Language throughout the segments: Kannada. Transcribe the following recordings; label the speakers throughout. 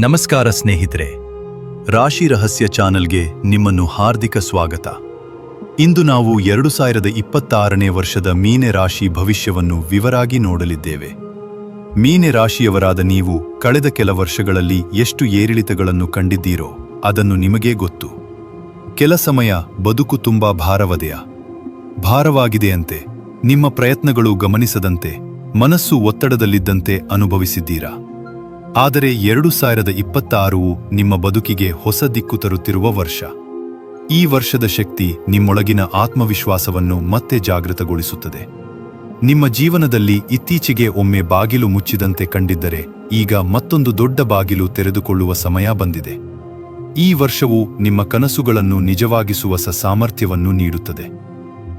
Speaker 1: ನಮಸ್ಕಾರ ಸ್ನೇಹಿತರೆ. ರಾಶಿ ರಹಸ್ಯ ಚಾನೆಲ್ಗೆ ನಿಮ್ಮನ್ನು ಹಾರ್ದಿಕ ಸ್ವಾಗತ. ಇಂದು ನಾವು ಎರಡು ಸಾವಿರದ ಇಪ್ಪತ್ತಾರನೇ ವರ್ಷದ ಮೀನೆ ರಾಶಿ ಭವಿಷ್ಯವನ್ನು ವಿವರಾಗಿ ನೋಡಲಿದ್ದೇವೆ. ಮೀನೆ ರಾಶಿಯವರಾದ ನೀವು ಕಳೆದ ಕೆಲ ವರ್ಷಗಳಲ್ಲಿ ಎಷ್ಟು ಏರಿಳಿತಗಳನ್ನು ಕಂಡಿದ್ದೀರೋ ಅದನ್ನು ನಿಮಗೇ ಗೊತ್ತು. ಕೆಲ ಸಮಯ ಬದುಕು ತುಂಬಾ ಭಾರವದೆಯ. ಭಾರವಾಗಿದೆಯಂತೆ ನಿಮ್ಮ ಪ್ರಯತ್ನಗಳು ಗಮನಿಸದಂತೆ, ಮನಸ್ಸು ಒತ್ತಡದಲ್ಲಿದ್ದಂತೆ ಅನುಭವಿಸಿದ್ದೀರಾ? ಆದರೆ ಎರಡು ಸಾವಿರದ ಇಪ್ಪತ್ತಾರು ನಿಮ್ಮ ಬದುಕಿಗೆ ಹೊಸ ದಿಕ್ಕು ತರುತ್ತಿರುವ ವರ್ಷ. ಈ ವರ್ಷದ ಶಕ್ತಿ ನಿಮ್ಮೊಳಗಿನ ಆತ್ಮವಿಶ್ವಾಸವನ್ನು ಮತ್ತೆ ಜಾಗೃತಗೊಳಿಸುತ್ತದೆ. ನಿಮ್ಮ ಜೀವನದಲ್ಲಿ ಇತ್ತೀಚೆಗೆ ಒಮ್ಮೆ ಬಾಗಿಲು ಮುಚ್ಚಿದಂತೆ ಕಂಡಿದ್ದರೆ ಈಗ ಮತ್ತೊಂದು ದೊಡ್ಡ ಬಾಗಿಲು ತೆರೆದುಕೊಳ್ಳುವ ಸಮಯ ಬಂದಿದೆ. ಈ ವರ್ಷವು ನಿಮ್ಮ ಕನಸುಗಳನ್ನು ನಿಜವಾಗಿಸುವ ಸಾಮರ್ಥ್ಯವನ್ನು ನೀಡುತ್ತದೆ.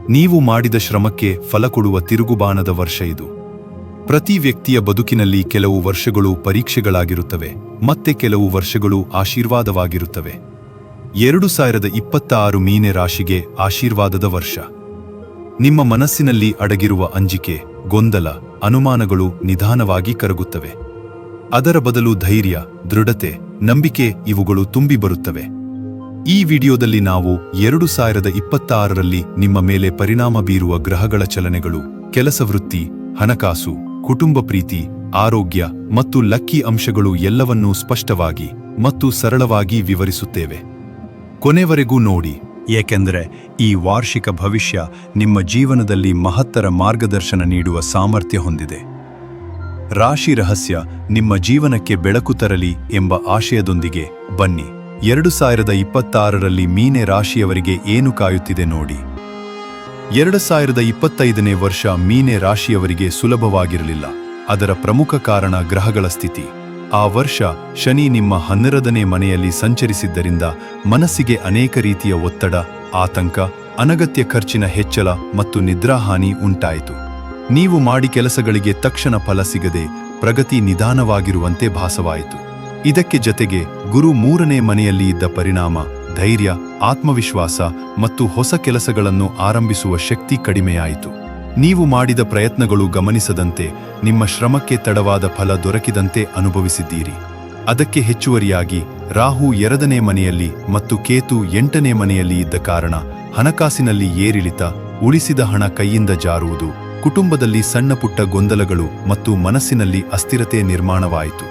Speaker 1: ನೀವು ಮಾಡಿದ ಶ್ರಮಕ್ಕೆ ಫಲಕೊಡುವ ತಿರುಗುಬಾಣದ ವರ್ಷ ಇದು. ಪ್ರತಿ ವ್ಯಕ್ತಿಯ ಬದುಕಿನಲ್ಲಿ ಕೆಲವು ವರ್ಷಗಳು ಪರೀಕ್ಷೆಗಳಾಗಿರುತ್ತವೆ, ಮತ್ತೆ ಕೆಲವು ವರ್ಷಗಳು ಆಶೀರ್ವಾದವಾಗಿರುತ್ತವೆ. ಎರಡು ಸಾವಿರದ ಇಪ್ಪತ್ತಾರು ಮೀನೆ ರಾಶಿಗೆ ಆಶೀರ್ವಾದದ ವರ್ಷ. ನಿಮ್ಮ ಮನಸ್ಸಿನಲ್ಲಿ ಅಡಗಿರುವ ಅಂಜಿಕೆ, ಗೊಂದಲ, ಅನುಮಾನಗಳು ನಿಧಾನವಾಗಿ ಕರಗುತ್ತವೆ. ಅದರ ಬದಲು ಧೈರ್ಯ, ದೃಢತೆ, ನಂಬಿಕೆ ಇವುಗಳು ತುಂಬಿ ಬರುತ್ತವೆ. ಈ ವಿಡಿಯೋದಲ್ಲಿ ನಾವು ಎರಡು ಸಾವಿರದ ಇಪ್ಪತ್ತಾರರಲ್ಲಿ ನಿಮ್ಮ ಮೇಲೆ ಪರಿಣಾಮ ಬೀರುವ ಗ್ರಹಗಳ ಚಲನೆಗಳು, ಕೆಲಸ ವೃತ್ತಿ, ಹಣಕಾಸು ಕುಟುಂಬ ಪ್ರೀತಿ, ಆರೋಗ್ಯ ಮತ್ತು ಲಕ್ಕಿ ಅಂಶಗಳು ಎಲ್ಲವನ್ನೂ ಸ್ಪಷ್ಟವಾಗಿ ಮತ್ತು ಸರಳವಾಗಿ ವಿವರಿಸುತ್ತೇವೆ. ಕೊನೆವರೆಗೂ ನೋಡಿ, ಏಕೆಂದರೆ ಈ ವಾರ್ಷಿಕ ಭವಿಷ್ಯ ನಿಮ್ಮ ಜೀವನದಲ್ಲಿ ಮಹತ್ತರ ಮಾರ್ಗದರ್ಶನ ನೀಡುವ ಸಾಮರ್ಥ್ಯ ಹೊಂದಿದೆ. ರಾಶಿ ರಹಸ್ಯ ನಿಮ್ಮ ಜೀವನಕ್ಕೆ ಬೆಳಕು ತರಲಿ ಎಂಬ ಆಶಯದೊಂದಿಗೆ ಬನ್ನಿ. ಎರಡು ಸಾವಿರದ ಇಪ್ಪತ್ತಾರರಲ್ಲಿ ಮೀನೆ ರಾಶಿಯವರಿಗೆ ಏನು ಕಾಯುತ್ತಿದೆ ನೋಡಿ. ಎರಡು ಸಾವಿರದ ಇಪ್ಪತ್ತೈದನೇ ವರ್ಷ ಮೀನೆ ರಾಶಿಯವರಿಗೆ ಸುಲಭವಾಗಿರಲಿಲ್ಲ. ಅದರ ಪ್ರಮುಖ ಕಾರಣ ಗ್ರಹಗಳ ಸ್ಥಿತಿ. ಆ ವರ್ಷ ಶನಿ ನಿಮ್ಮ ಹನ್ನೆರಡನೇ ಮನೆಯಲ್ಲಿ ಸಂಚರಿಸಿದ್ದರಿಂದ ಮನಸ್ಸಿಗೆ ಅನೇಕ ರೀತಿಯ ಒತ್ತಡ, ಆತಂಕ, ಅನಗತ್ಯ ಖರ್ಚಿನ ಹೆಚ್ಚಳ ಮತ್ತು ನಿದ್ರಾಹಾನಿ ಉಂಟಾಯಿತು. ನೀವು ಮಾಡಿ ಕೆಲಸಗಳಿಗೆ ತಕ್ಷಣ ಫಲ ಸಿಗದೆ ಪ್ರಗತಿ ನಿಧಾನವಾಗಿರುವಂತೆ ಭಾಸವಾಯಿತು. ಇದಕ್ಕೆ ಜತೆಗೆ ಗುರು ಮೂರನೇ ಮನೆಯಲ್ಲಿ ಇದ್ದ ಪರಿಣಾಮ ಧೈರ್ಯ, ಆತ್ಮವಿಶ್ವಾಸ ಮತ್ತು ಹೊಸ ಕೆಲಸಗಳನ್ನು ಆರಂಭಿಸುವ ಶಕ್ತಿ ಕಡಿಮೆಯಾಯಿತು. ನೀವು ಮಾಡಿದ ಪ್ರಯತ್ನಗಳು ಗಮನಿಸದಂತೆ, ನಿಮ್ಮ ಶ್ರಮಕ್ಕೆ ತಡವಾದ ಫಲ ದೊರಕಿದಂತೆ ಅನುಭವಿಸಿದ್ದೀರಿ. ಅದಕ್ಕೆ ಹೆಚ್ಚುವರಿಯಾಗಿ, ರಾಹು ಎರಡನೇ ಮನೆಯಲ್ಲಿ ಮತ್ತು ಕೇತು ಎಂಟನೇ ಮನೆಯಲ್ಲಿ ಇದ್ದ ಕಾರಣ, ಹಣಕಾಸಿನಲ್ಲಿ ಏರಿಳಿತ, ಉಳಿಸಿದ ಹಣ ಕೈಯಿಂದ ಜಾರುವುದು, ಕುಟುಂಬದಲ್ಲಿ ಸಣ್ಣಪುಟ್ಟ ಗೊಂದಲಗಳು ಮತ್ತು ಮನಸ್ಸಿನಲ್ಲಿ ಅಸ್ಥಿರತೆ ನಿರ್ಮಾಣವಾಯಿತು.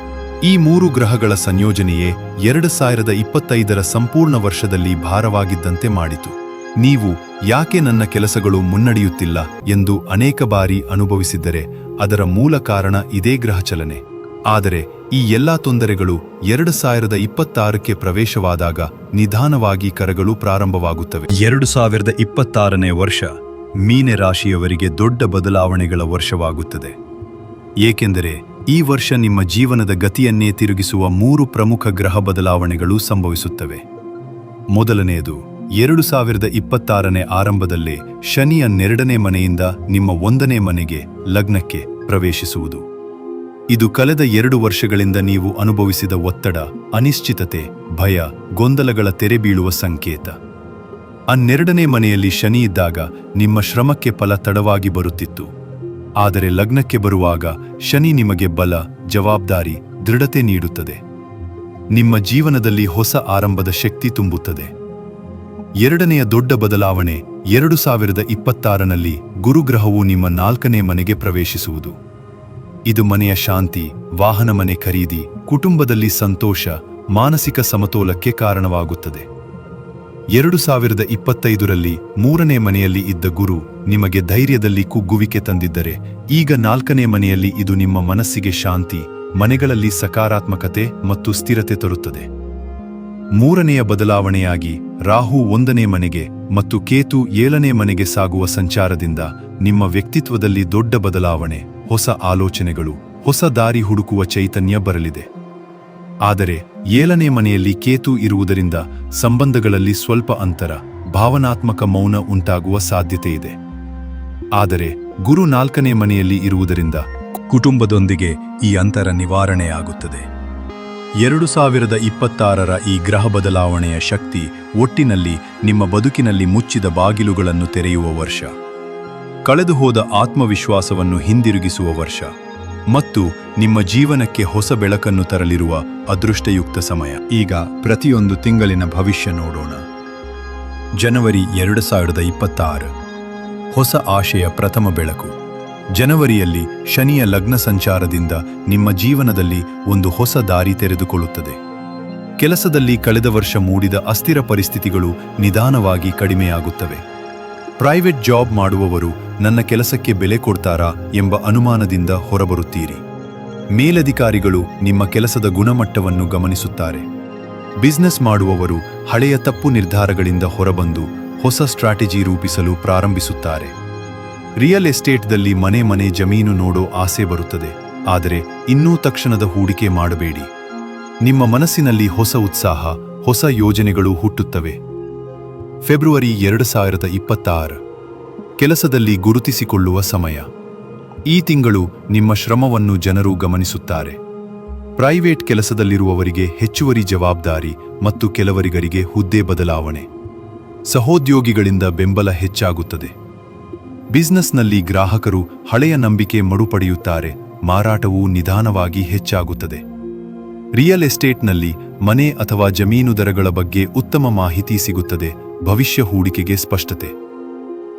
Speaker 1: ಈ ಮೂರು ಗ್ರಹಗಳ ಸಂಯೋಜನೆಯೇ ಎರಡು ಸಾವಿರದ ಇಪ್ಪತ್ತೈದರ ಸಂಪೂರ್ಣ ವರ್ಷದಲ್ಲಿ ಭಾರವಾಗಿದ್ದಂತೆ ಮಾಡಿತು. ನೀವು ಯಾಕೆ ನನ್ನ ಕೆಲಸಗಳು ಮುನ್ನಡೆಯುತ್ತಿಲ್ಲ ಎಂದು ಅನೇಕ ಬಾರಿ ಅನುಭವಿಸಿದ್ದರೆ ಅದರ ಮೂಲ ಕಾರಣ ಇದೇ ಗ್ರಹಚಲನೆ ಆದರೆ ಈ ಎಲ್ಲಾ ತೊಂದರೆಗಳು ಎರಡು ಸಾವಿರದ ಇಪ್ಪತ್ತಾರಕ್ಕೆ ಪ್ರವೇಶವಾದಾಗ ನಿಧಾನವಾಗಿ ಕರಗಳು ಪ್ರಾರಂಭವಾಗುತ್ತವೆ. ಎರಡು ಸಾವಿರದ ಇಪ್ಪತ್ತಾರನೇ ವರ್ಷ ಮೀನೆ ರಾಶಿಯವರಿಗೆ ದೊಡ್ಡ ಬದಲಾವಣೆಗಳ ವರ್ಷವಾಗುತ್ತದೆ. ಏಕೆಂದರೆ ಈ ವರ್ಷ ನಿಮ್ಮ ಜೀವನದ ಗತಿಯನ್ನೇ ತಿರುಗಿಸುವ ಮೂರು ಪ್ರಮುಖ ಗ್ರಹ ಬದಲಾವಣೆಗಳು ಸಂಭವಿಸುತ್ತವೆ. ಮೊದಲನೆಯದು, ಎರಡು ಸಾವಿರದ ಇಪ್ಪತ್ತಾರನೇ ಆರಂಭದಲ್ಲೇ ಶನಿಯ ನೆರಡನೇ ಮನೆಯಿಂದ ನಿಮ್ಮ ಒಂದನೇ ಮನೆಗೆ ಲಗ್ನಕ್ಕೆ ಪ್ರವೇಶಿಸುವುದು. ಇದು ಕಳೆದ ಎರಡು ವರ್ಷಗಳಿಂದ ನೀವು ಅನುಭವಿಸಿದ ಒತ್ತಡ, ಅನಿಶ್ಚಿತತೆ, ಭಯ, ಗೊಂದಲಗಳ ತೆರೆ ಬೀಳುವ ಸಂಕೇತ. ಹನ್ನೆರಡನೇ ಮನೆಯಲ್ಲಿ ಶನಿ ಇದ್ದಾಗ ನಿಮ್ಮ ಶ್ರಮಕ್ಕೆ ಫಲ ತಡವಾಗಿ ಬರುತ್ತಿತ್ತು. ಆದರೆ ಲಗ್ನಕ್ಕೆ ಬರುವಾಗ ಶನಿ ನಿಮಗೆ ಬಲ, ಜವಾಬ್ದಾರಿ, ದೃಢತೆ ನೀಡುತ್ತದೆ. ನಿಮ್ಮ ಜೀವನದಲ್ಲಿ ಹೊಸ ಆರಂಭದ ಶಕ್ತಿ ತುಂಬುತ್ತದೆ. ಎರಡನೆಯ ದೊಡ್ಡ ಬದಲಾವಣೆ ಎರಡು ಸಾವಿರದ ಇಪ್ಪತ್ತಾರನಲ್ಲಿ ಗುರುಗ್ರಹವು ನಿಮ್ಮ ನಾಲ್ಕನೇ ಮನೆಗೆ ಪ್ರವೇಶಿಸುವುದು. ಇದು ಮನೆಯ ಶಾಂತಿ, ವಾಹನ ಮನೆ ಖರೀದಿ, ಕುಟುಂಬದಲ್ಲಿ ಸಂತೋಷ, ಮಾನಸಿಕ ಸಮತೋಲಕ್ಕೆ ಕಾರಣವಾಗುತ್ತದೆ. ಎರಡು ಸಾವಿರದ ಇಪ್ಪತ್ತೈದರಲ್ಲಿ ಮೂರನೇ ಮನೆಯಲ್ಲಿ ಇದ್ದ ಗುರು ನಿಮಗೆ ಧೈರ್ಯದಲ್ಲಿ ಕುಗ್ಗುವಿಕೆ ತಂದಿದ್ದರೆ, ಈಗ ನಾಲ್ಕನೇ ಮನೆಯಲ್ಲಿ ಇದು ನಿಮ್ಮ ಮನಸ್ಸಿಗೆ ಶಾಂತಿ, ಮನೆಗಳಲ್ಲಿ ಸಕಾರಾತ್ಮಕತೆ ಮತ್ತು ಸ್ಥಿರತೆ ತರುತ್ತದೆ. ಮೂರನೆಯ ಬದಲಾವಣೆಯಾಗಿ ರಾಹು ಒಂದನೇ ಮನೆಗೆ ಮತ್ತು ಕೇತು ಏಳನೇ ಮನೆಗೆ ಸಾಗುವ ಸಂಚಾರದಿಂದ ನಿಮ್ಮ ವ್ಯಕ್ತಿತ್ವದಲ್ಲಿ ದೊಡ್ಡ ಬದಲಾವಣೆ, ಹೊಸ ಆಲೋಚನೆಗಳು, ಹೊಸ ದಾರಿ ಹುಡುಕುವ ಚೈತನ್ಯ ಬರಲಿದೆ. ಆದರೆ ಏಳನೇ ಮನೆಯಲ್ಲಿ ಕೇತು ಇರುವುದರಿಂದ ಸಂಬಂಧಗಳಲ್ಲಿ ಸ್ವಲ್ಪ ಅಂತರ, ಭಾವನಾತ್ಮಕ ಮೌನ ಉಂಟಾಗುವ ಸಾಧ್ಯತೆ ಇದೆ. ಆದರೆ ಗುರು ನಾಲ್ಕನೇ ಮನೆಯಲ್ಲಿ ಇರುವುದರಿಂದ ಕುಟುಂಬದೊಂದಿಗೆ ಈ ಅಂತರ ನಿವಾರಣೆಯಾಗುತ್ತದೆ. ಎರಡು ಸಾವಿರದ ಇಪ್ಪತ್ತಾರರ ಈ ಗ್ರಹ ಬದಲಾವಣೆಯ ಶಕ್ತಿ ಒಟ್ಟಿನಲ್ಲಿ ನಿಮ್ಮ ಬದುಕಿನಲ್ಲಿ ಮುಚ್ಚಿದ ಬಾಗಿಲುಗಳನ್ನು ತೆರೆಯುವ ವರ್ಷ. ಕಳೆದುಹೋದ ಆತ್ಮವಿಶ್ವಾಸವನ್ನು ಹಿಂದಿರುಗಿಸುವ ವರ್ಷ. ಮತ್ತು ನಿಮ್ಮ ಜೀವನಕ್ಕೆ ಹೊಸ ಬೆಳಕನ್ನು ತರಲಿರುವ ಅದೃಷ್ಟಯುಕ್ತ ಸಮಯ. ಈಗ ಪ್ರತಿಯೊಂದು ತಿಂಗಳಿನ ಭವಿಷ್ಯ ನೋಡೋಣ. ಜನವರಿ ಎರಡು ಸಾವಿರದ ಇಪ್ಪತ್ತಾರು. ಹೊಸ ಆಶಯ ಪ್ರಥಮ ಬೆಳಕು. ಜನವರಿಯಲ್ಲಿ ಶನಿಯ ಲಗ್ನ ಸಂಚಾರದಿಂದ ನಿಮ್ಮ ಜೀವನದಲ್ಲಿ ಒಂದು ಹೊಸ ದಾರಿ ತೆರೆದುಕೊಳ್ಳುತ್ತದೆ. ಕೆಲಸದಲ್ಲಿ ಕಳೆದ ವರ್ಷ ಮೂಡಿದ ಅಸ್ಥಿರ ಪರಿಸ್ಥಿತಿಗಳು ನಿಧಾನವಾಗಿ ಕಡಿಮೆಯಾಗುತ್ತವೆ. ಪ್ರೈವೇಟ್ ಜಾಬ್ ಮಾಡುವವರು ನನ್ನ ಕೆಲಸಕ್ಕೆ ಬೆಲೆ ಕೊಡ್ತಾರಾ ಎಂಬ ಅನುಮಾನದಿಂದ ಹೊರಬರುತ್ತೀರಿ. ಮೇಲಧಿಕಾರಿಗಳು ನಿಮ್ಮ ಕೆಲಸದ ಗುಣಮಟ್ಟವನ್ನು ಗಮನಿಸುತ್ತಾರೆ. ಬಿಸ್ನೆಸ್ ಮಾಡುವವರು ಹಳೆಯ ತಪ್ಪು ನಿರ್ಧಾರಗಳಿಂದ ಹೊರಬಂದು ಹೊಸ ಸ್ಟ್ರಾಟಜಿ ರೂಪಿಸಲು ಪ್ರಾರಂಭಿಸುತ್ತಾರೆ. ರಿಯಲ್ ಎಸ್ಟೇಟ್ದಲ್ಲಿ ಮನೆ ಮನೆ ಜಮೀನು ನೋಡೋ ಆಸೆ ಬರುತ್ತದೆ. ಆದರೆ ಇನ್ನೂ ತಕ್ಷಣದ ಹೂಡಿಕೆ ಮಾಡಬೇಡಿ. ನಿಮ್ಮ ಮನಸ್ಸಿನಲ್ಲಿ ಹೊಸ ಉತ್ಸಾಹ, ಹೊಸ ಯೋಜನೆಗಳು ಹುಟ್ಟುತ್ತವೆ. ಫೆಬ್ರವರಿ ಎರಡು ಸಾವಿರದ ಇಪ್ಪತ್ತಾರು. ಕೆಲಸದಲ್ಲಿ ಗುರುತಿಸಿಕೊಳ್ಳುವ ಸಮಯ. ಈ ತಿಂಗಳು ನಿಮ್ಮ ಶ್ರಮವನ್ನು ಜನರು ಗಮನಿಸುತ್ತಾರೆ. ಪ್ರೈವೇಟ್ ಕೆಲಸದಲ್ಲಿರುವವರಿಗೆ ಹೆಚ್ಚುವರಿ ಜವಾಬ್ದಾರಿ ಮತ್ತು ಕೆಲವರಿಗರಿಗೆ ಹುದ್ದೆ ಬದಲಾವಣೆ. ಸಹೋದ್ಯೋಗಿಗಳಿಂದ ಬೆಂಬಲ ಹೆಚ್ಚಾಗುತ್ತದೆ. ಬಿಸ್ನೆಸ್ನಲ್ಲಿ ಗ್ರಾಹಕರು ಹಳೆಯ ನಂಬಿಕೆ ಮರುಪಡೆಯುತ್ತಾರೆ, ಮಾರಾಟವು ನಿಧಾನವಾಗಿ ಹೆಚ್ಚಾಗುತ್ತದೆ. ರಿಯಲ್ ಎಸ್ಟೇಟ್ನಲ್ಲಿ ಮನೆ ಅಥವಾ ಜಮೀನು ದರಗಳ ಬಗ್ಗೆ ಉತ್ತಮ ಮಾಹಿತಿ ಸಿಗುತ್ತದೆ ಭವಿಷ್ಯ ಹೂಡಿಕೆಗೆ ಸ್ಪಷ್ಟತೆ.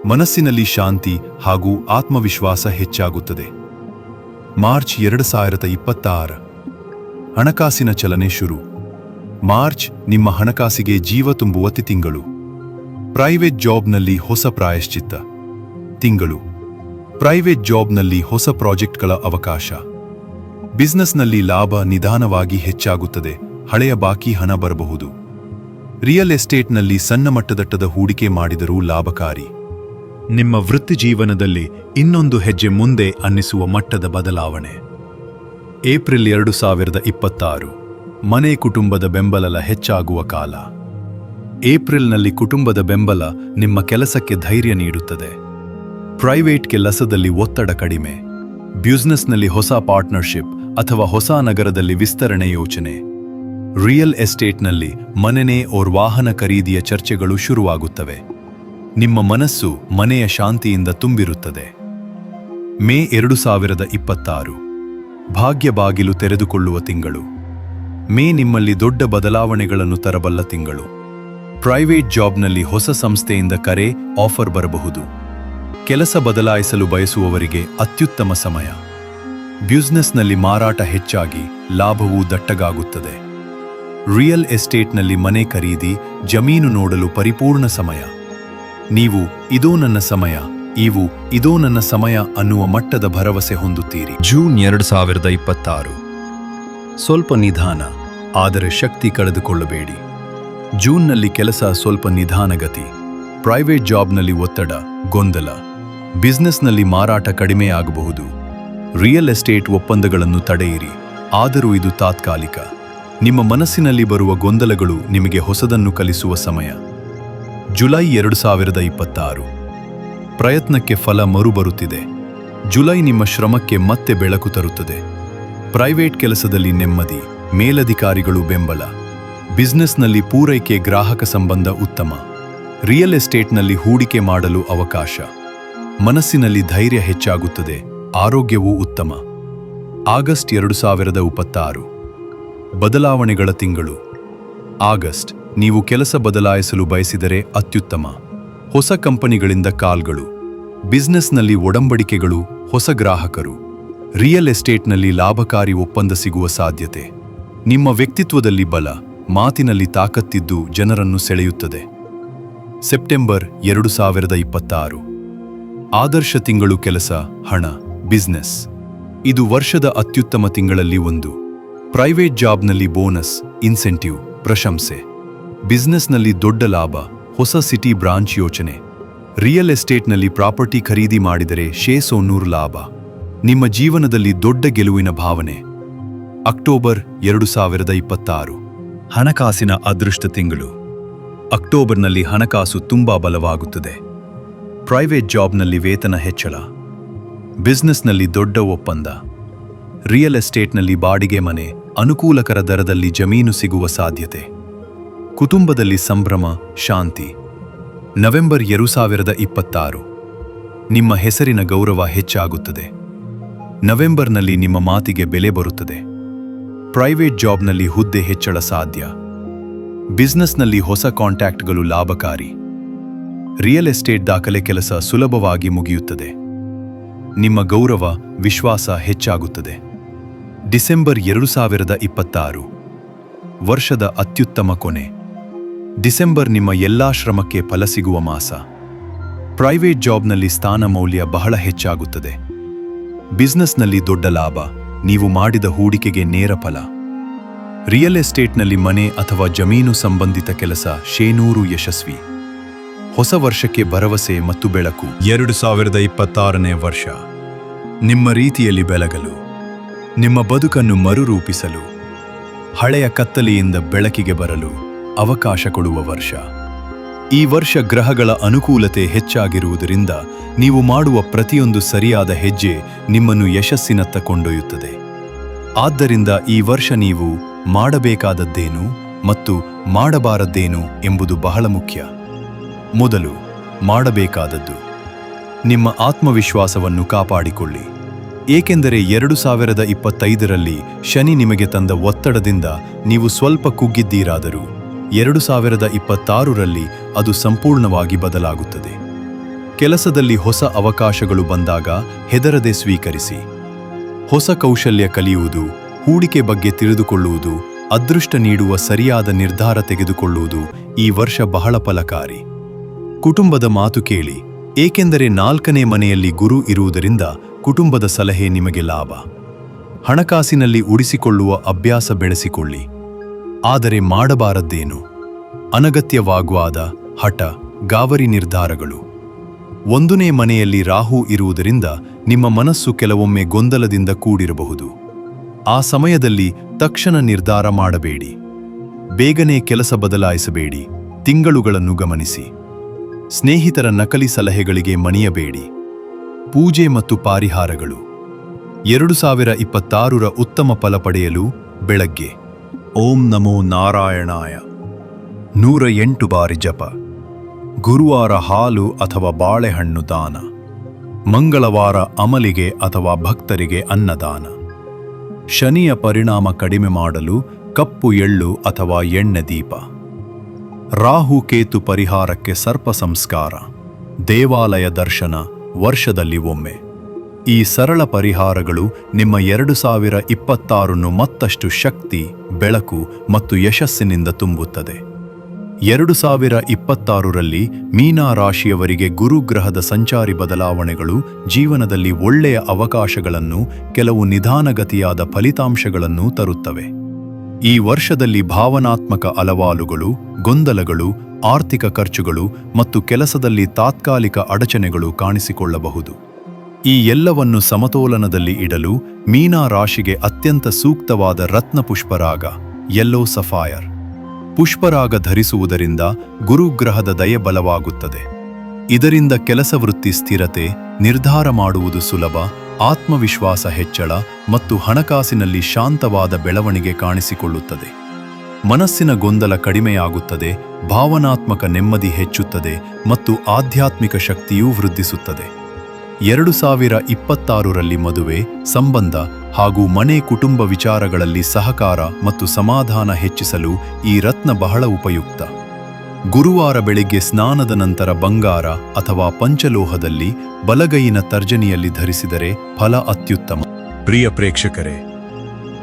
Speaker 1: ಮನಸ್ಸಿನಲ್ಲಿ ಶಾಂತಿ ಹಾಗೂ ಆತ್ಮವಿಶ್ವಾಸ ಹೆಚ್ಚಾಗುತ್ತದೆ. ಮಾರ್ಚ್ ಎರಡು ಸಾವಿರದ ಇಪ್ಪತ್ತಾರು. ಹಣಕಾಸಿನ ಚಲನೆ ಶುರು. ಮಾರ್ಚ್ ನಿಮ್ಮ ಹಣಕಾಸಿಗೆ ಜೀವ ತುಂಬುವ ತಿಂಗಳು ಪ್ರೈವೇಟ್ ಜಾಬ್ನಲ್ಲಿ ಹೊಸ ಪ್ರಾಯಶ್ಚಿತ್ತ. ತಿಂಗಳು. ಪ್ರೈವೇಟ್ ಜಾಬ್ನಲ್ಲಿ ಹೊಸ ಪ್ರಾಜೆಕ್ಟ್ಗಳ ಅವಕಾಶ. ಬಿಸ್ನೆಸ್ನಲ್ಲಿ ಲಾಭ ನಿಧಾನವಾಗಿ ಹೆಚ್ಚಾಗುತ್ತದೆ. ಹಳೆಯ ಬಾಕಿ ಹಣ ಬರಬಹುದು. ರಿಯಲ್ ಎಸ್ಟೇಟ್ನಲ್ಲಿ ಸಣ್ಣ ಮಟ್ಟದಟ್ಟದ ಹೂಡಿಕೆ ಮಾಡಿದರೂ ಲಾಭಕಾರಿ. ನಿಮ್ಮ ವೃತ್ತಿ ಜೀವನದಲ್ಲಿ ಇನ್ನೊಂದು ಹೆಜ್ಜೆ ಮುಂದೆ ಅನ್ನಿಸುವ ಮಟ್ಟದ ಬದಲಾವಣೆ. ಏಪ್ರಿಲ್ ಎರಡು ಸಾವಿರದ ಇಪ್ಪತ್ತಾರು, ಮನೆ ಕುಟುಂಬದ ಬೆಂಬಲ ಹೆಚ್ಚಾಗುವ ಕಾಲ. ಏಪ್ರಿಲ್ನಲ್ಲಿ ಕುಟುಂಬದ ಬೆಂಬಲ ನಿಮ್ಮ ಕೆಲಸಕ್ಕೆ ಧೈರ್ಯ ನೀಡುತ್ತದೆ. ಪ್ರೈವೇಟ್ ಕೆಲಸದಲ್ಲಿ ಒತ್ತಡ ಕಡಿಮೆ. ಬ್ಯೂಸ್ನೆಸ್ನಲ್ಲಿ ಹೊಸ ಪಾರ್ಟ್ನರ್ಶಿಪ್ ಅಥವಾ ಹೊಸ ನಗರದಲ್ಲಿ ವಿಸ್ತರಣೆ ಯೋಚನೆ. ರಿಯಲ್ ಎಸ್ಟೇಟ್ನಲ್ಲಿ ಮನೆನೇ ಓರ್ ವಾಹನ ಖರೀದಿಯ ಚರ್ಚೆಗಳು ಶುರುವಾಗುತ್ತವೆ. ನಿಮ್ಮ ಮನಸ್ಸು ಮನೆಯ ಶಾಂತಿಯಿಂದ ತುಂಬಿರುತ್ತದೆ. ಮೇ ಎರಡು ಸಾವಿರದ ಇಪ್ಪತ್ತಾರು, ಭಾಗ್ಯ ಬಾಗಿಲು ತೆರೆದುಕೊಳ್ಳುವ ತಿಂಗಳು. ಮೇ ನಿಮ್ಮಲ್ಲಿ ದೊಡ್ಡ ಬದಲಾವಣೆಗಳನ್ನು ತರಬಲ್ಲ ತಿಂಗಳು. ಪ್ರೈವೇಟ್ ಜಾಬ್ನಲ್ಲಿ ಹೊಸ ಸಂಸ್ಥೆಯಿಂದ ಕರೆ, ಆಫರ್ ಬರಬಹುದು. ಕೆಲಸ ಬದಲಾಯಿಸಲು ಬಯಸುವವರಿಗೆ ಅತ್ಯುತ್ತಮ ಸಮಯ. ಬ್ಯೂಸ್ನೆಸ್ನಲ್ಲಿ ಮಾರಾಟ ಹೆಚ್ಚಾಗಿ, ಲಾಭವೂ ದಟ್ಟಗಾಗುತ್ತದೆ. ರಿಯಲ್ ಎಸ್ಟೇಟ್ನಲ್ಲಿ ಮನೆ ಖರೀದಿ, ಜಮೀನು ನೋಡಲು ಪರಿಪೂರ್ಣ ಸಮಯ. ನೀವು ಇದೋ ನನ್ನ ಸಮಯ, ಇವು ಇದೋ ನನ್ನ ಸಮಯ ಅನ್ನುವ ಮಟ್ಟದ ಭರವಸೆ ಹೊಂದುತ್ತೀರಿ. ಜೂನ್ ಎರಡು ಸಾವಿರದ ಇಪ್ಪತ್ತಾರು. ಸ್ವಲ್ಪ ನಿಧಾನ, ಆದರೆ ಶಕ್ತಿ ಕಳೆದುಕೊಳ್ಳಬೇಡಿ. ಜೂನ್ನಲ್ಲಿ ಕೆಲಸ ಸ್ವಲ್ಪ ನಿಧಾನಗತಿ ಪ್ರೈವೇಟ್ ಜಾಬ್ನಲ್ಲಿ ಒತ್ತಡ, ಗೊಂದಲ. ಬಿಸ್ನೆಸ್ನಲ್ಲಿ ಮಾರಾಟ ಕಡಿಮೆಯಾಗಬಹುದು ರಿಯಲ್ ಎಸ್ಟೇಟ್ ಒಪ್ಪಂದಗಳನ್ನು ತಡೆಯಿರಿ, ಆದರೂ ಇದು ತಾತ್ಕಾಲಿಕ. ನಿಮ್ಮ ಮನಸ್ಸಿನಲ್ಲಿ ಬರುವ ಗೊಂದಲಗಳು ನಿಮಗೆ ಹೊಸದನ್ನು ಕಲಿಸುವ ಸಮಯ. ಜುಲೈ ಎರಡು ಸಾವಿರದ ಇಪ್ಪತ್ತಾರು. ಪ್ರಯತ್ನಕ್ಕೆ ಫಲ ಮರುಬರುತ್ತಿದೆ. ಜುಲೈ ನಿಮ್ಮ ಶ್ರಮಕ್ಕೆ ಮತ್ತೆ ಬೆಳಕು ತರುತ್ತದೆ. ಪ್ರೈವೇಟ್ ಕೆಲಸದಲ್ಲಿ ನೆಮ್ಮದಿ, ಮೇಲಧಿಕಾರಿಗಳು ಬೆಂಬಲ. ಬಿಸ್ನೆಸ್ನಲ್ಲಿ ಪೂರೈಕೆ ಗ್ರಾಹಕ ಸಂಬಂಧ ಉತ್ತಮ. ರಿಯಲ್ ಎಸ್ಟೇಟ್ನಲ್ಲಿ ಹೂಡಿಕೆ ಮಾಡಲು ಅವಕಾಶ. ಮನಸ್ಸಿನಲ್ಲಿ ಧೈರ್ಯ ಹೆಚ್ಚಾಗುತ್ತದೆ, ಆರೋಗ್ಯವೂ ಉತ್ತಮ. ಆಗಸ್ಟ್ ಎರಡು ಸಾವಿರದ ಇಪ್ಪತ್ತಾರು. ಬದಲಾವಣೆಗಳ ತಿಂಗಳು. ಆಗಸ್ಟ್, ನೀವು ಕೆಲಸ ಬದಲಾಯಿಸಲು ಬಯಸಿದರೆ ಅತ್ಯುತ್ತಮ. ಹೊಸ ಕಂಪನಿಗಳಿಂದ ಕಾಲ್ಗಳು. ಬಿಸ್ನೆಸ್ನಲ್ಲಿ ಒಡಂಬಡಿಕೆಗಳು, ಹೊಸ ಗ್ರಾಹಕರು. ರಿಯಲ್ ಎಸ್ಟೇಟ್ನಲ್ಲಿ ಲಾಭಕಾರಿ ಒಪ್ಪಂದ ಸಿಗುವ ಸಾಧ್ಯತೆ. ನಿಮ್ಮ ವ್ಯಕ್ತಿತ್ವದಲ್ಲಿ ಬಲ, ಮಾತಿನಲ್ಲಿ ತಾಕತ್ತಿದ್ದು ಜನರನ್ನು ಸೆಳೆಯುತ್ತದೆ. ಸೆಪ್ಟೆಂಬರ್ ಎರಡು ಸಾವಿರದ ಇಪ್ಪತ್ತಾರು. ಆದರ್ಶ ತಿಂಗಳು ಕೆಲಸ, ಹಣ, ಬಿಸ್ನೆಸ್. ಇದು ವರ್ಷದ ಅತ್ಯುತ್ತಮ ತಿಂಗಳಲ್ಲಿ ಒಂದು. ಪ್ರೈವೇಟ್ ಜಾಬ್ನಲ್ಲಿ ಬೋನಸ್, ಇನ್ಸೆಂಟಿವ್, ಪ್ರಶಂಸೆ. ಬಿಸ್ನೆಸ್ನಲ್ಲಿ ದೊಡ್ಡ ಲಾಭ, ಹೊಸ ಸಿಟಿ ಬ್ರಾಂಚ್ ಯೋಚನೆ. ರಿಯಲ್ ಎಸ್ಟೇಟ್ನಲ್ಲಿ ಪ್ರಾಪರ್ಟಿ ಖರೀದಿ ಮಾಡಿದರೆ ಶೇ ಸೊನ್ನೂರು ಲಾಭ. ನಿಮ್ಮ ಜೀವನದಲ್ಲಿ ದೊಡ್ಡ ಗೆಲುವಿನ ಭಾವನೆ. ಅಕ್ಟೋಬರ್ ಎರಡು ಸಾವಿರದ ಇಪ್ಪತ್ತಾರು. ಹಣಕಾಸಿನ ಅದೃಷ್ಟ ತಿಂಗಳು. ಅಕ್ಟೋಬರ್ನಲ್ಲಿ ಹಣಕಾಸು ತುಂಬಾ ಬಲವಾಗುತ್ತದೆ. ಪ್ರೈವೇಟ್ ಜಾಬ್ನಲ್ಲಿ ವೇತನ ಹೆಚ್ಚಳ. ಬಿಸ್ನೆಸ್ನಲ್ಲಿ ದೊಡ್ಡ ಒಪ್ಪಂದ. ರಿಯಲ್ ಎಸ್ಟೇಟ್ನಲ್ಲಿ ಬಾಡಿಗೆ ಮನೆ ಅನುಕೂಲಕರ ದರದಲ್ಲಿ ಜಮೀನು ಸಿಗುವ ಸಾಧ್ಯತೆ. ಕುಟುಂಬದಲ್ಲಿ ಸಂಭ್ರಮ, ಶಾಂತಿ. ನವೆಂಬರ್ ಎರಡು ಸಾವಿರದ ಇಪ್ಪತ್ತಾರು. ನಿಮ್ಮ ಹೆಸರಿನ ಗೌರವ ಹೆಚ್ಚಾಗುತ್ತದೆ. ನವೆಂಬರ್ನಲ್ಲಿ ನಿಮ್ಮ ಮಾತಿಗೆ ಬೆಲೆ ಬರುತ್ತದೆ. ಪ್ರೈವೇಟ್ ಜಾಬ್ನಲ್ಲಿ ಹುದ್ದೆ ಹೆಚ್ಚಳ ಸಾಧ್ಯ. ಬಿಸ್ನೆಸ್ನಲ್ಲಿ ಹೊಸ ಕಾಂಟ್ಯಾಕ್ಟ್ಗಳು ಲಾಭಕಾರಿ. ರಿಯಲ್ ಎಸ್ಟೇಟ್ ದಾಖಲೆ ಕೆಲಸ ಸುಲಭವಾಗಿ ಮುಗಿಯುತ್ತದೆ. ನಿಮ್ಮ ಗೌರವ, ವಿಶ್ವಾಸ ಹೆಚ್ಚಾಗುತ್ತದೆ. ಡಿಸೆಂಬರ್ ಎರಡು ಸಾವಿರದ ಇಪ್ಪತ್ತಾರು, ವರ್ಷದ ಅತ್ಯುತ್ತಮ ಕೊನೆ. ಡಿಸೆಂಬರ್ ನಿಮ್ಮ ಎಲ್ಲಾ ಶ್ರಮಕ್ಕೆ ಫಲ ಸಿಗುವ ಮಾಸ. ಪ್ರೈವೇಟ್ ಜಾಬ್ನಲ್ಲಿ ಸ್ಥಾನ ಮೌಲ್ಯ ಬಹಳ ಹೆಚ್ಚಾಗುತ್ತದೆ. ಬಿಸ್ನೆಸ್ನಲ್ಲಿ ದೊಡ್ಡ ಲಾಭ, ನೀವು ಮಾಡಿದ ಹೂಡಿಕೆಗೆ ನೇರ ಫಲ. ರಿಯಲ್ ಎಸ್ಟೇಟ್ನಲ್ಲಿ ಮನೆ ಅಥವಾ ಜಮೀನು ಸಂಬಂಧಿತ ಕೆಲಸ ಶೇನೂರು ಯಶಸ್ವಿ. ಹೊಸ ವರ್ಷಕ್ಕೆ ಭರವಸೆ ಮತ್ತು ಬೆಳಕು. ಎರಡು ಸಾವಿರದ ಇಪ್ಪತ್ತಾರನೇ ವರ್ಷ. ನಿಮ್ಮ ರೀತಿಯಲ್ಲಿ ಬೆಳಗಲು. ನಿಮ್ಮ ಬದುಕನ್ನು ಮರುರೂಪಿಸಲು, ಹಳೆಯ ಕತ್ತಲೆಯಿಂದ ಬೆಳಕಿಗೆ ಬರಲು ಅವಕಾಶ ಕೊಡುವ ವರ್ಷ. ಈ ವರ್ಷ ಗ್ರಹಗಳ ಅನುಕೂಲತೆ ಹೆಚ್ಚಾಗಿರುವುದರಿಂದ ನೀವು ಮಾಡುವ ಪ್ರತಿಯೊಂದು ಸರಿಯಾದ ಹೆಜ್ಜೆ ನಿಮ್ಮನ್ನು ಯಶಸ್ಸಿನತ್ತ ಕೊಂಡೊಯ್ಯುತ್ತದೆ. ಆದ್ದರಿಂದ ಈ ವರ್ಷ ನೀವು ಮಾಡಬೇಕಾದದ್ದೇನು ಮತ್ತು ಮಾಡಬಾರದ್ದೇನು ಎಂಬುದು ಬಹಳ ಮುಖ್ಯ. ಮೊದಲು ಮಾಡಬೇಕಾದದ್ದು, ನಿಮ್ಮ ಆತ್ಮವಿಶ್ವಾಸವನ್ನು ಕಾಪಾಡಿಕೊಳ್ಳಿ. ಏಕೆಂದರೆ ಎರಡು ಸಾವಿರದ ಇಪ್ಪತ್ತೈದರಲ್ಲಿ ಶನಿ ನಿಮಗೆ ತಂದ ಒತ್ತಡದಿಂದ ನೀವು ಸ್ವಲ್ಪ ಕುಗ್ಗಿದ್ದೀರಾದರೂ ಎರಡು ಸಾವಿರದ ಇಪ್ಪತ್ತಾರರಲ್ಲಿ ಅದು ಸಂಪೂರ್ಣವಾಗಿ ಬದಲಾಗುತ್ತದೆ. ಕೆಲಸದಲ್ಲಿ ಹೊಸ ಅವಕಾಶಗಳು ಬಂದಾಗ ಹೆದರದೆ ಸ್ವೀಕರಿಸಿ. ಹೊಸ ಕೌಶಲ್ಯ ಕಲಿಯುವುದು, ಹೂಡಿಕೆ ಬಗ್ಗೆ ತಿಳಿದುಕೊಳ್ಳುವುದು, ಅದೃಷ್ಟ ನೀಡುವ ಸರಿಯಾದ ನಿರ್ಧಾರ ತೆಗೆದುಕೊಳ್ಳುವುದು ಈ ವರ್ಷ ಬಹಳ ಫಲಕಾರಿ. ಕುಟುಂಬದ ಮಾತು ಕೇಳಿ, ಏಕೆಂದರೆ ನಾಲ್ಕನೇ ಮನೆಯಲ್ಲಿ ಗುರು ಇರುವುದರಿಂದ ಕುಟುಂಬದ ಸಲಹೆ ನಿಮಗೆ ಲಾಭ. ಹಣಕಾಸಿನಲ್ಲಿ ಉಳಿಸಿಕೊಳ್ಳುವ ಅಭ್ಯಾಸ ಬೆಳೆಸಿಕೊಳ್ಳಿ. ಆದರೆ ಮಾಡಬಾರದ್ದೇನು? ಅನಗತ್ಯವಾಗುವಾದ ಹಠ, ಗಾವರಿ ನಿರ್ಧಾರಗಳು. ಒಂದನೇ ಮನೆಯಲ್ಲಿ ರಾಹು ಇರುವುದರಿಂದ ನಿಮ್ಮ ಮನಸ್ಸು ಕೆಲವೊಮ್ಮೆ ಗೊಂದಲದಿಂದ ಕೂಡಿರಬಹುದು. ಆ ಸಮಯದಲ್ಲಿ ತಕ್ಷಣ ನಿರ್ಧಾರ ಮಾಡಬೇಡಿ. ಬೇಗನೆ ಕೆಲಸ ಬದಲಾಯಿಸಬೇಡಿ. ತಿಂಗಳುಗಳನ್ನು ಗಮನಿಸಿ. ಸ್ನೇಹಿತರ ನಕಲಿ ಸಲಹೆಗಳಿಗೆ ಮಣಿಯಬೇಡಿ. ಪೂಜೆ ಮತ್ತು ಪಾರಿಹಾರಗಳು. ಎರಡು ಸಾವಿರ ಇಪ್ಪತ್ತಾರರ ಉತ್ತಮ ಫಲ ಪಡೆಯಲು ಬೆಳಗ್ಗೆ. ಓಂ ನಮೋ ನಾರಾಯಣಾಯ. ನೂರ ಎಂಟು ಬಾರಿ ಜಪ. ಗುರುವಾರ ಹಾಲು ಅಥವಾ ಬಾಳೆಹಣ್ಣು ದಾನ. ಮಂಗಳವಾರ ಅಮಲಿಗೆ ಅಥವಾ ಭಕ್ತರಿಗೆ ಅನ್ನದಾನ. ಶನಿಯ ಪರಿಣಾಮ ಕಡಿಮೆ ಮಾಡಲು ಕಪ್ಪು ಎಳ್ಳು ಅಥವಾ ಎಣ್ಣೆ ದೀಪ. ರಾಹು ಕೇತು ಪರಿಹಾರಕ್ಕೆ ಸರ್ಪ ಸಂಸ್ಕಾರ. ದೇವಾಲಯ ದರ್ಶನ. ವರ್ಷದಲ್ಲಿ ಒಮ್ಮೆ. ಈ ಸರಳ ಪರಿಹಾರಗಳು ನಿಮ್ಮ ಎರಡು ಸಾವಿರ ಇಪ್ಪತ್ತಾರನ್ನು ಮತ್ತಷ್ಟು ಶಕ್ತಿ, ಬೆಳಕು ಮತ್ತು ಯಶಸ್ಸಿನಿಂದ ತುಂಬುತ್ತದೆ. ಎರಡು ಸಾವಿರ ಇಪ್ಪತ್ತಾರರಲ್ಲಿ ಮೀನಾ ರಾಶಿಯವರಿಗೆ ಗುರುಗ್ರಹದ ಸಂಚಾರಿ ಬದಲಾವಣೆಗಳು ಜೀವನದಲ್ಲಿ ಒಳ್ಳೆಯ ಅವಕಾಶಗಳನ್ನು, ಕೆಲವು ನಿಧಾನಗತಿಯಾದ ಫಲಿತಾಂಶಗಳನ್ನು ತರುತ್ತವೆ. ಈ ವರ್ಷದಲ್ಲಿ ಭಾವನಾತ್ಮಕ ಅಲವಾಲುಗಳು, ಗೊಂದಲಗಳು ಆರ್ಥಿಕ ಖರ್ಚುಗಳು ಮತ್ತು ಕೆಲಸದಲ್ಲಿ ತಾತ್ಕಾಲಿಕ ಅಡಚಣೆಗಳು ಕಾಣಿಸಿಕೊಳ್ಳಬಹುದು. ಈ ಎಲ್ಲವನ್ನು ಸಮತೋಲನದಲ್ಲಿ ಇಡಲು ಮೀನಾ ರಾಶಿಗೆ ಅತ್ಯಂತ ಸೂಕ್ತವಾದ ರತ್ನಪುಷ್ಪರಾಗ ಯೆಲ್ಲೋ ಸಫಾಯರ್ ಪುಷ್ಪರಾಗ ಧರಿಸುವುದರಿಂದ ಗುರುಗ್ರಹದ ದಯೆ ಬಲವಾಗುತ್ತದೆ. ಇದರಿಂದ ಕೆಲಸ ವೃತ್ತಿ ಸ್ಥಿರತೆ, ನಿರ್ಧಾರ ಮಾಡುವುದು ಸುಲಭ, ಆತ್ಮವಿಶ್ವಾಸ ಹೆಚ್ಚಳ ಮತ್ತು ಹಣಕಾಸಿನಲ್ಲಿ ಶಾಂತವಾದ ಬೆಳವಣಿಗೆ ಕಾಣಿಸಿಕೊಳ್ಳುತ್ತದೆ. ಮನಸ್ಸಿನ ಗೊಂದಲ ಕಡಿಮೆಯಾಗುತ್ತದೆ, ಭಾವನಾತ್ಮಕ ನೆಮ್ಮದಿ ಹೆಚ್ಚುತ್ತದೆ ಮತ್ತು ಆಧ್ಯಾತ್ಮಿಕ ಶಕ್ತಿಯೂ ವೃದ್ಧಿಸುತ್ತದೆ. ಎರಡು ಸಾವಿರ ಇಪ್ಪತ್ತಾರರಲ್ಲಿ ಮದುವೆ, ಸಂಬಂಧ ಹಾಗೂ ಮನೆ ಕುಟುಂಬ ವಿಚಾರಗಳಲ್ಲಿ ಸಹಕಾರ ಮತ್ತು ಸಮಾಧಾನ ಹೆಚ್ಚಿಸಲು ಈ ರತ್ನ ಬಹಳ ಉಪಯುಕ್ತ. ಗುರುವಾರ ಬೆಳಿಗ್ಗೆ ಸ್ನಾನದ ನಂತರ ಬಂಗಾರ ಅಥವಾ ಪಂಚಲೋಹದಲ್ಲಿ ಬಲಗೈನ ತರ್ಜನಿಯಲ್ಲಿ ಧರಿಸಿದರೆ ಫಲ ಅತ್ಯುತ್ತಮ. ಪ್ರಿಯ ಪ್ರೇಕ್ಷಕರೇ,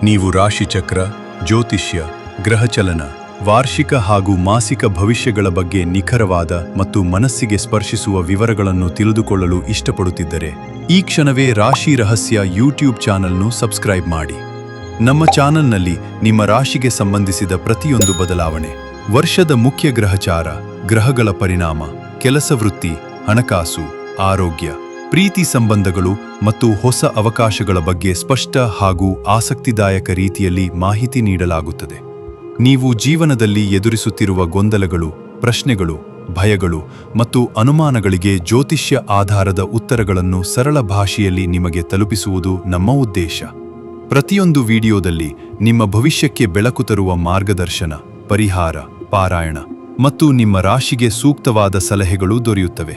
Speaker 1: ನೀವು ರಾಶಿಚಕ್ರ, ಜ್ಯೋತಿಷ್ಯ ಗ್ರಹಚಲನ, ವಾರ್ಷಿಕ ಹಾಗೂ ಮಾಸಿಕ ಭವಿಷ್ಯಗಳ ಬಗ್ಗೆ ನಿಖರವಾದ ಮತ್ತು ಮನಸ್ಸಿಗೆ ಸ್ಪರ್ಶಿಸುವ ವಿವರಗಳನ್ನು ತಿಳಿದುಕೊಳ್ಳಲು ಇಷ್ಟಪಡುತ್ತಿದ್ದರೆ, ಈ ಕ್ಷಣವೇ ರಾಶಿ ರಹಸ್ಯ ಯೂಟ್ಯೂಬ್ ಚಾನಲ್ನು ಸಬ್ಸ್ಕ್ರೈಬ್ ಮಾಡಿ. ನಮ್ಮ ಚಾನಲ್ನಲ್ಲಿ ನಿಮ್ಮ ರಾಶಿಗೆ ಸಂಬಂಧಿಸಿದ ಪ್ರತಿಯೊಂದು ಬದಲಾವಣೆ, ವರ್ಷದ ಮುಖ್ಯ ಗ್ರಹಚಾರ, ಗ್ರಹಗಳ ಪರಿಣಾಮ, ಕೆಲಸ ವೃತ್ತಿ, ಹಣಕಾಸು, ಆರೋಗ್ಯ, ಪ್ರೀತಿ ಸಂಬಂಧಗಳು ಮತ್ತು ಹೊಸ ಅವಕಾಶಗಳ ಬಗ್ಗೆ ಸ್ಪಷ್ಟ ಹಾಗೂ ಆಸಕ್ತಿದಾಯಕ ರೀತಿಯಲ್ಲಿ ಮಾಹಿತಿ ನೀಡಲಾಗುತ್ತದೆ. ನೀವು ಜೀವನದಲ್ಲಿ ಎದುರಿಸುತ್ತಿರುವ ಗೊಂದಲಗಳು, ಪ್ರಶ್ನೆಗಳು, ಭಯಗಳು ಮತ್ತು ಅನುಮಾನಗಳಿಗೆ ಜ್ಯೋತಿಷ್ಯ ಆಧಾರದ ಉತ್ತರಗಳನ್ನು ಸರಳ ಭಾಷೆಯಲ್ಲಿ ನಿಮಗೆ ತಲುಪಿಸುವುದು ನಮ್ಮ ಉದ್ದೇಶ. ಪ್ರತಿಯೊಂದು ವಿಡಿಯೋದಲ್ಲಿ ನಿಮ್ಮ ಭವಿಷ್ಯಕ್ಕೆ ಬೆಳಕು ತರುವ ಮಾರ್ಗದರ್ಶನ, ಪರಿಹಾರ, ಪಾರಾಯಣ ಮತ್ತು ನಿಮ್ಮ ರಾಶಿಗೆ ಸೂಕ್ತವಾದ ಸಲಹೆಗಳು ದೊರೆಯುತ್ತವೆ.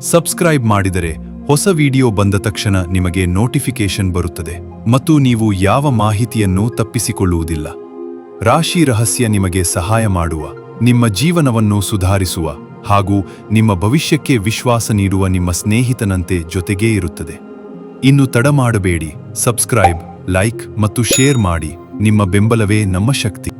Speaker 1: ಸಬ್ಸ್ಕ್ರೈಬ್ ಮಾಡಿದರೆ ಹೊಸ ವಿಡಿಯೋ ಬಂದ ತಕ್ಷಣ ನಿಮಗೆ ನೋಟಿಫಿಕೇಶನ್ ಬರುತ್ತದೆ ಮತ್ತು ನೀವು ಯಾವ ಮಾಹಿತಿಯನ್ನು ತಪ್ಪಿಸಿಕೊಳ್ಳುವುದಿಲ್ಲ. ರಾಶಿ ರಹಸ್ಯ ನಿಮಗೆ ಸಹಾಯ ಮಾಡುವ, ನಿಮ್ಮ ಜೀವನವನ್ನು ಸುಧಾರಿಸುವ ಹಾಗೂ ನಿಮ್ಮ ಭವಿಷ್ಯಕ್ಕೆ ವಿಶ್ವಾಸ ನೀಡುವ ನಿಮ್ಮ ಸ್ನೇಹಿತನಂತೆ ಜೊತೆಗೇ ಇರುತ್ತದೆ. ಇನ್ನು ತಡ ಮಾಡಬೇಡಿ, ಸಬ್ಸ್ಕ್ರೈಬ್, ಲೈಕ್ ಮತ್ತು ಶೇರ್ ಮಾಡಿ, ನಿಮ್ಮ ಬೆಂಬಲವೇ ನಮ್ಮ ಶಕ್ತಿ.